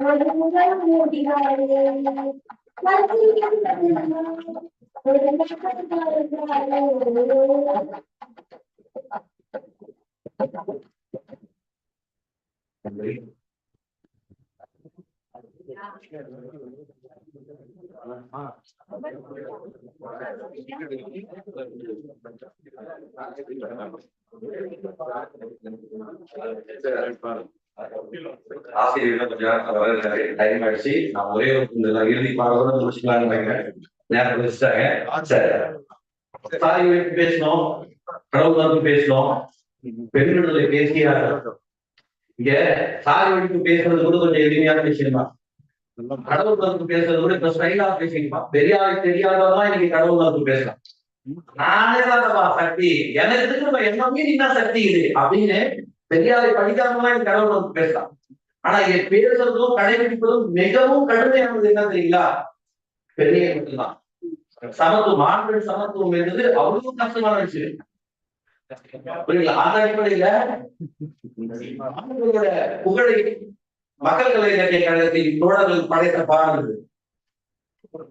ஒரு முதல் மூடினாரு Thank you. ஆசிரியர்கள் கொஞ்சம் டைம் ஆயிடுச்சு நான் ஒரே இந்த இறுதி நேரம் முடிச்சிட்டாங்க சரி பேசணும் கடவுள் வந்து பேசணும் பெண் விடுதலை பேசியா இங்க சாரி. வைத்து பேசுறது கூட கொஞ்சம் எளிமையான விஷயம் தான் கடவுள் வந்து பேசுறது கூட இப்ப ஸ்டைலா பேசிங்கப்பா பெரியாருக்கு தெரியாதவங்க இன்னைக்கு கடவுள் வந்து பேசலாம். நானே தான்ப்பா சக்தி. எனக்கு இருக்கிற என்னமே என்ன சக்தி இது? அப்படின்னு பெரியாரை படிக்காமலாம் எனக்கு கடவுள் வந்து பேசலாம். ஆனா இங்க பேசுறதும் கடைபிடிப்பதும் மிகவும் கடுமையானது என்ன தெரியுங்களா? பெரிய மட்டும்தான் சமத்துவம் ஆண்கள் சமத்துவம் என்பது அவ்வளவு கஷ்டமான விஷயம். புரியுங்களா அந்த அடிப்படையில புகழை மக்கள் கலை இலக்கிய தோழர்கள் படைத்த பாடல்கள்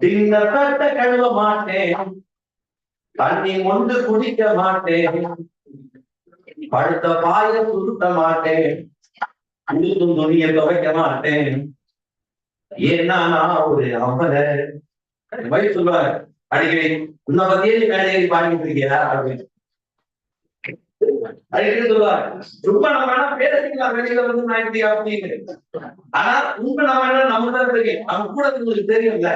தின்னப்பட்ட கழுவ மாட்டேன் தண்ணி ஒன்று குடிக்க மாட்டேன் படுத்த பாய சுருட்ட மாட்டேன் உழுதும் துணிய துவைக்க மாட்டேன். ஏன்னா நான் ஒரு அம்பல? வயசு சொல்லுவார் அடிக்கடி உன்னை பத்தியே நீ பாடிக்கிட்டு பாடிட்டு அப்படின்னு. ஆனா உண்மை நம்ம என்ன நம்ம தான் இருக்கு நம்ம கூட உங்களுக்கு தெரியும்ல.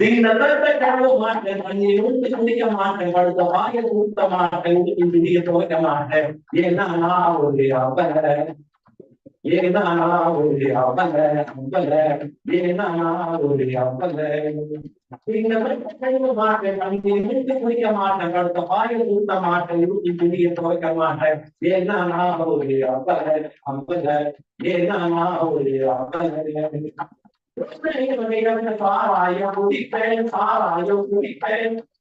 தின்னத்தை கழுவ மாட்டேன். தண்ணி ஊற்றி குடிக்க மாட்டேன். படுத்த வாய ஊத்த மாட்டேன். ஊற்றி குடிக்க துவைக்க மாட்டேன். ஏன்னா நான் ஒரு ஏன்னா நான் ஒரு அவல அவல ஏன்னா நான் ஒரு அவல தின்னத்தை கழுவ மாட்டேன் தண்ணி ஊற்றி குடிக்க மாட்டேன் படுத்த வாய ஊத்த மாட்டேன் ஊற்றி குடிக்க துவைக்க மாட்டேன் ஏன்னா நான் ஒரு அவல அவல ஏன்னா நான் ஒரு அவல சாராயம் குடிப்பேன் சாராயம் குடிப்பேன்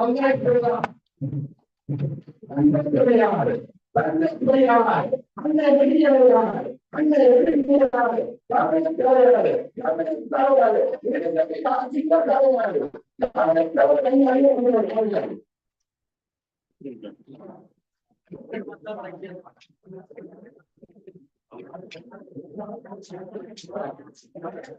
கொண்டாட்டிய நடிப்பேன் ஆனா ரோட்டுல போலீஸ கண்டா உற்சாக அடிப்பேன் ஏன்னா நான் ஒரு அம்பலை ஏன்னா நான் ஒரு அம்பலை மாத்தி சாராயம்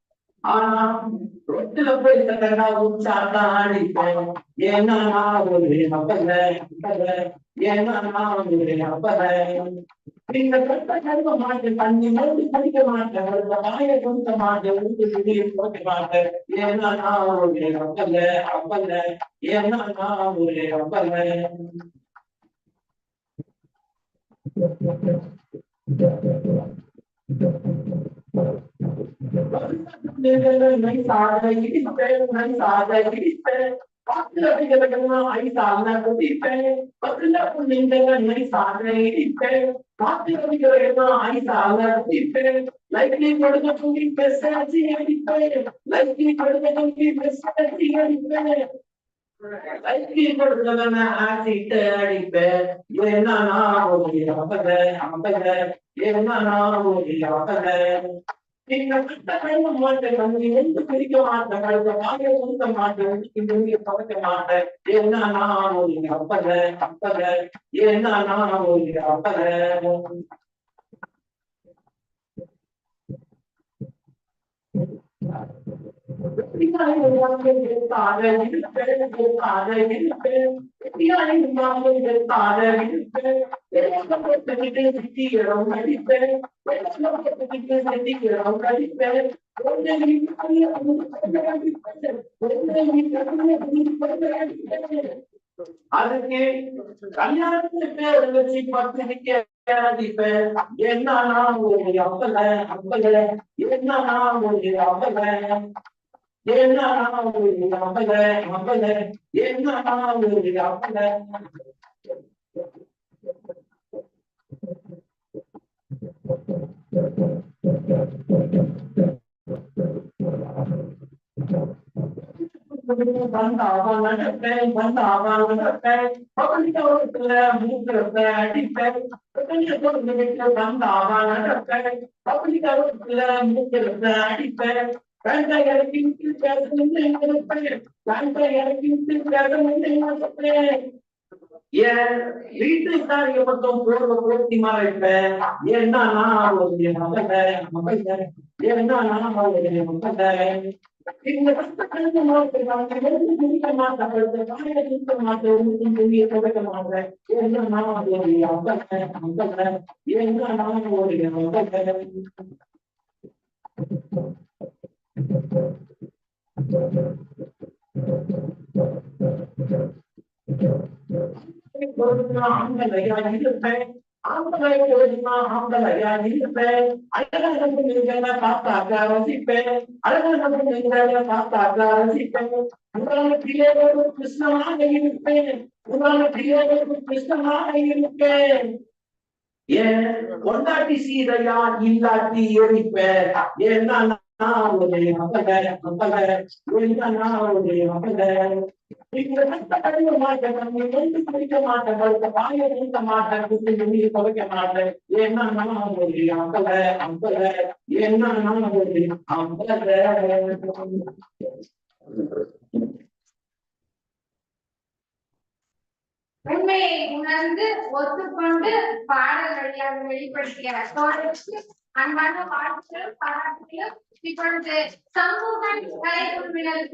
ஆனா ரொட்டில போய் தந்தா உச்சாட்டா அடிப்பேன் ஏன்னா நான் ஒரு நபல ஏன்னா நான் ஒரு நபல நீங்க கட்ட கருவ மாட்டேன் தண்ணி மறுபடி படிக்க மாட்டேன் ஒரு வாய கொடுக்க மாட்டேன் ஊட்டு வெளியே போக மாட்டேன் ஏன்னா நான் ஒரு நபல அப்பல ஏன்னா நான் ஒரு நபல என்ன என்ன நான் நீங்க கிட்ட கையில மாட்டேன் எந்த பிரிக்க மாட்டேன் வாங்க கொடுக்க மாட்டேன் இந்த நீங்க மாட்டேன் நான் ஒரு அப்பத அப்பத நான் ஒரு அப்பத அதுக்கு கல்யாணத்து பேர் வச்சு பத்திரிக்கை அடிப்பேன் என்ன நான் ஒரு அப்பல அப்பல என்னன்னா ஒரு அப்பல என்ன நான் ஒரு அப்பல அப்பல என்ன நான் ஒரு அப்பல வந்தாவான் நடப்பேன் வந்தாவான் நடப்பேன் பகுதியோரத்துல மூக்கிறப்ப அடிப்பேன் வந்தாவான் நடப்பேன் பகுதியோரத்துல மூக்கிறப்ப அடிப்பேன் கண்ட இறக்கி பேசணும் கண்ட இறக்கி பேசணும் என் வீட்டுக்காரிய மட்டும் போர்வ போர்த்தி மறைப்பேன். என்ன நான் ஒரு மகத மகத என்ன நான் ஒரு மகத இந்த கஷ்டத்தை மாற்ற மாட்டேன். காலையில தொடக்க மாட்டேன். என்ன நான் ஒரு அம்பல அம்பல என்ன நான் ஒரு அம்பல ஆம்பளையா இருப்பேன் ஆம்பளை போதுமா ஆம்பளையா இருப்பேன் அழகாக நீங்க பார்த்தாக்கா ரசிப்பேன் அழகாக நீங்க பார்த்தாக்கா ரசிப்பேன் உங்களால பிள்ளைகளோடு கிருஷ்ணமாக இருப்பேன் உங்களால பிள்ளைகளோடு கிருஷ்ணமாக இருப்பேன் ஏன் கொண்டாட்டி சீதையா இல்லாட்டி எரிப்பேன் ஏன்னா நான் ஒரு மகத மகத ஏன்னா நான் ஒரு மகத மாட்டேன் நீ குடிக்க மாட்டேன் படுத்த வாயை மாட்டேன் குத்தி துவைக்க மாட்டேன் என்ன நான் ஒரு அம்பல அம்பல ஏன்னா நான் அம்பல உண்மையை உணர்ந்து ஒத்துக்கொண்டு பாடல் வழியாக வெளிப்படுத்திய And one of the children, Parapitiya, because sometimes I will be like,